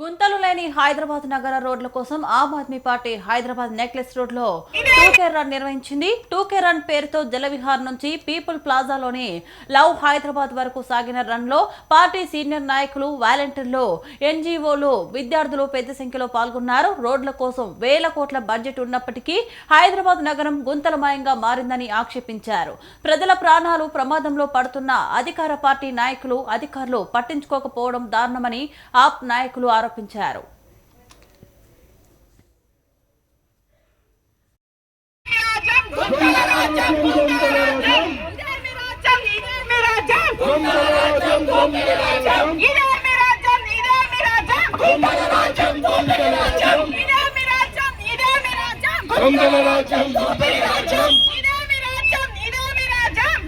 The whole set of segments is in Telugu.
గుంతలు లేని హైదరాబాద్ నగర రోడ్ల కోసం ఆమ్ ఆద్మీ పార్టీ హైదరాబాద్ నెక్లెస్ రోడ్లో టూకే రన్ నిర్వహించింది. టూకే రన్ పేరుతో జలవిహార్ నుంచి పీపుల్ ప్లాజాలోని లవ్ హైదరాబాద్ వరకు సాగిన రన్లో పార్టీ సీనియర్ నాయకులు వాలంటీర్లు ఎన్జీఓలు విద్యార్థులు పెద్ద సంఖ్యలో పాల్గొన్నారు. రోడ్ల కోసం వేల కోట్ల బడ్జెట్ ఉన్నప్పటికీ హైదరాబాద్ నగరం గుంతలమయంగా మారిందని ఆక్షేపించారు. ప్రజల ప్రాణాలు ప్రమాదంలో పడుతున్న అధికార పార్టీ నాయకులు అధికారులు పట్టించుకోకపోవడం దారుణమని ఆప్ నాయకులు ఆరోపించారు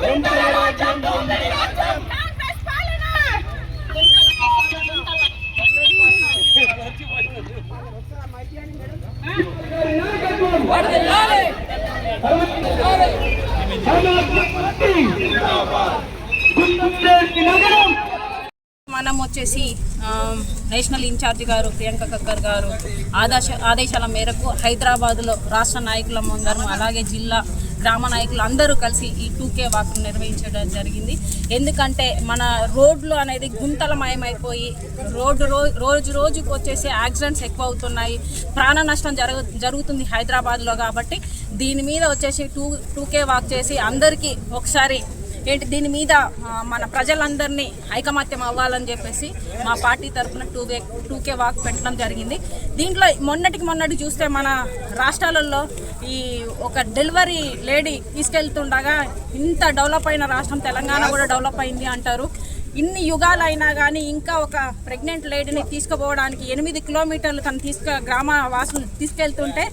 దొంగల రాజ్యం నగరం మనం వచ్చేసి నేషనల్ ఇన్ఛార్జ్ గారు ప్రియాంక కక్కర్ గారు ఆదేశ ఆదేశాల మేరకు హైదరాబాద్లో రాష్ట్ర నాయకుల ముందరం అలాగే జిల్లా గ్రామ నాయకులు అందరూ కలిసి ఈ టూకే వాక్ను నిర్వహించడం జరిగింది. ఎందుకంటే మన రోడ్లు అనేది గుంతలమయమైపోయి రోడ్డు రో రోజు రోజుకు వచ్చేసి యాక్సిడెంట్స్ ఎక్కువ అవుతున్నాయి ప్రాణ నష్టం జరుగు జరుగుతుంది హైదరాబాద్లో కాబట్టి దీని మీద వచ్చేసి టూ టూకే వాక్ చేసి అందరికీ ఒకసారి ఏంటి దీని మీద మన ప్రజలందరినీ ఐకమత్యం అవ్వాలని చెప్పేసి మా పార్టీ తరఫున two way two K walk పెట్టడం జరిగింది. దీంట్లో మొన్నటికి మొన్నటి చూస్తే మన రాష్ట్రాలలో ఈ ఒక డెలివరీ లేడీ తీసుకెళ్తుండగా ఇంత డెవలప్ అయిన రాష్ట్రం తెలంగాణ కూడా డెవలప్ అయింది అంటారు. ఇన్ని యుగాలైనా కానీ ఇంకా ఒక ప్రెగ్నెంట్ లేడీని తీసుకుపోవడానికి ఎనిమిది కిలోమీటర్లు తను తీసుకు గ్రామ వాసులు తీసుకెళ్తుంటే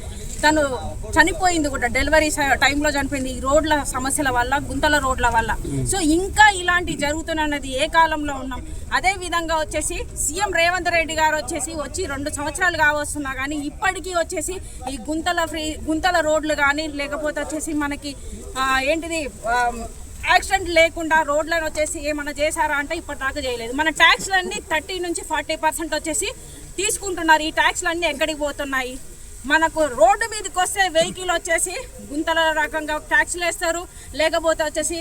తను చనిపోయింది కూడా డెలివరీ టైంలో చనిపోయింది ఈ రోడ్ల సమస్యల వల్ల గుంతల రోడ్ల వల్ల. సో ఇంకా ఇలాంటి జరుగుతున్నది ఏ కాలంలో ఉన్నాం? అదే విధంగా వచ్చేసి సీఎం రేవంత్ రెడ్డి గారు వచ్చేసి వచ్చి రెండు సంవత్సరాలు కావస్తున్నా కానీ ఇప్పటికీ వచ్చేసి ఈ గుంతల ఫ్రీ గుంతల రోడ్లు కానీ లేకపోతే వచ్చేసి మనకి ఏంటిది యాక్సిడెంట్ లేకుండా రోడ్లను వచ్చేసి ఏమన్నా చేశారా అంటే ఇప్పటిదాకా చేయలేదు. మన ట్యాక్స్లన్నీ థర్టీ నుంచి ఫార్టీ పర్సెంట్ వచ్చేసి తీసుకుంటున్నారు. ఈ ట్యాక్స్లన్నీ ఎక్కడికి పోతున్నాయి? మనకు రోడ్డు మీదకి వస్తే వెహికల్ వచ్చేసి గుంతల రకంగా ట్యాక్సీలు వేస్తారు. లేకపోతే వచ్చేసి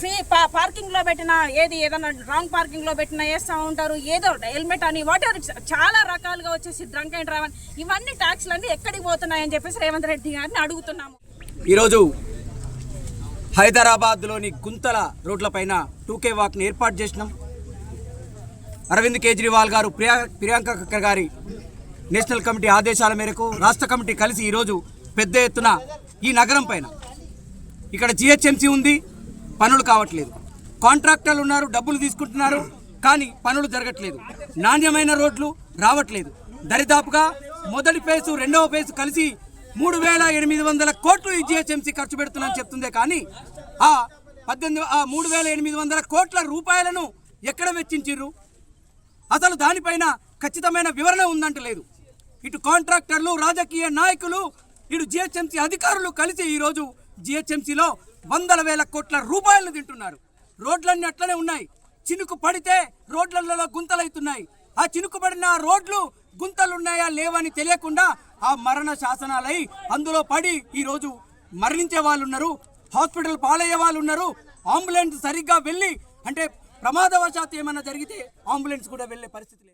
ఫ్రీ పా పార్కింగ్లో పెట్టిన ఏది ఏదైనా రాంగ్ పార్కింగ్లో పెట్టినా వేస్తూ ఉంటారు. ఏదో హెల్మెట్ అని వాటర్ చాలా రకాలుగా వచ్చేసి డ్రంక్ అండ్ డ్రైవ్ ఇవన్నీ ఇవన్నీ ట్యాక్స్లన్నీ ఎక్కడికి పోతున్నాయని చెప్పేసి రేవంత్ రెడ్డి గారిని అడుగుతున్నాము. ఈరోజు హైదరాబాద్లోని గుంతల రోడ్లపైన టూకే వాక్ని ఏర్పాటు చేసినాం. అరవింద్ కేజ్రీవాల్ గారు ప్రియా ప్రియాంక కక్కర్ గారి నేషనల్ కమిటీ ఆదేశాల మేరకు రాష్ట్ర కమిటీ కలిసి ఈరోజు పెద్ద ఎత్తున ఈ నగరం పైన ఇక్కడ జిహెచ్ఎంసీ ఉంది పనులు కావట్లేదు. కాంట్రాక్టర్లు ఉన్నారు డబ్బులు తీసుకుంటున్నారు కానీ పనులు జరగట్లేదు. నాణ్యమైన రోడ్లు రావట్లేదు. దరిదాపుగా మొదటి ఫేజు రెండవ ఫేజు కలిసి మూడు వేల ఎనిమిది వందల కోట్లు ఈ జిహెచ్ఎంసీ ఖర్చు పెడుతుందని చెప్తుందే కానీ ఆ పద్దెనిమిది ఆ మూడు వేల ఎనిమిది వందల కోట్ల రూపాయలను ఎక్కడ వెచ్చించిర్రు? అసలు దానిపైన ఖచ్చితమైన వివరణ ఉందంటలేదు. ఇటు కాంట్రాక్టర్లు రాజకీయ నాయకులు ఇటు జిహెచ్ఎంసీ అధికారులు కలిసి ఈరోజు జిహెచ్ఎంసీలో వందల వేల కోట్ల రూపాయలు తింటున్నారు. రోడ్లన్నీ అట్లనే ఉన్నాయి. చినుకు పడితే రోడ్లలో గుంతలవుతున్నాయి ఆ చినుకు పడిన రోడ్లు గుంతలున్నాయా లేవని తెలియకుండా ఆ మరణ శాసనాలై అందులో పడి ఈరోజు మరణించే వాళ్ళు ఉన్నారు హాస్పిటల్ పాలయ్యే వాళ్ళు ఉన్నారు అంబులెన్స్ సరిగ్గా వెళ్ళి అంటే ప్రమాదవశాత్తు ఏమైనా జరిగితే అంబులెన్స్ కూడా వెళ్ళే పరిస్థితి లేదు.